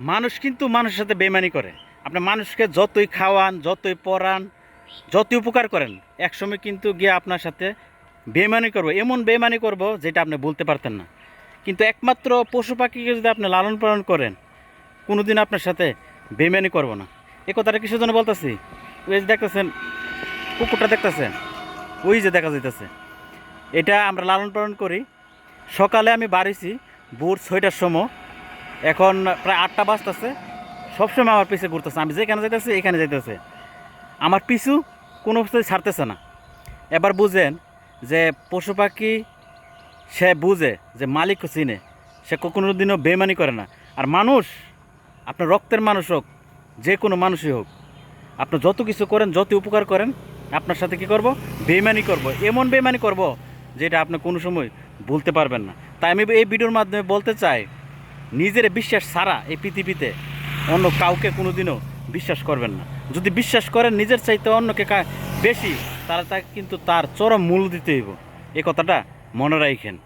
মানুষ কিন্তু মানুষের সাথে বেমানি করে। আপনি মানুষকে যতই খাওয়ান, যতই পড়ান, যতই উপকার করেন, একসময় কিন্তু গিয়ে আপনার সাথে বেমানি করব। এমন বেমানি করব যেটা আপনি বলতে পারতেন না। কিন্তু একমাত্র পশু পাখিকে যদি আপনি লালন পালন করেন, কোনোদিন আপনার সাথে বেমানি করব না। এ কথাটা কিসের জন্য বলতেছি? ওই যে দেখতেছেন, কুকুরটা দেখতেছেন? ওই যে দেখা যাইতেছে। এটা আমরা লালন পালন করি। সকালে আমি বাড়িছি, ভোর ছয়টার সময় এখন প্রায় আটটা বাজতেছে। সবসময় আমার পিছে ঘুরতেছে। আমি যেখানে যাইতেছি, এখানে যাইতেছে। আমার পিছু কোনো অবস্থায় ছাড়তেছে না। এবার বুঝেন যে পশু পাখি, সে বুঝে যে মালিক চিনে। সে কোনো দিনও বেমানি করে না। আর মানুষ, আপনার রক্তের মানুষ হোক, যে কোনো মানুষই হোক, আপনি যত কিছু করেন, যত উপকার করেন, আপনার সাথে কি করব? বেমানি করব। এমন বেমানি করব যেটা আপনি কোনো সময় ভুলতে পারবেন না। তাই আমি এই ভিডিওর মাধ্যমে বলতে চাই নিজের বিশ্বাস ছাড়া এই পৃথিবীতে অন্য কাউকে কোনোদিনও বিশ্বাস করবেন না। যদি বিশ্বাস করেন নিজের চাইতে অন্যকে বেশি তারা তাকে কিন্তু তার চরম মূল্য দিতে হইব। এ কথাটা মনে রাখেন।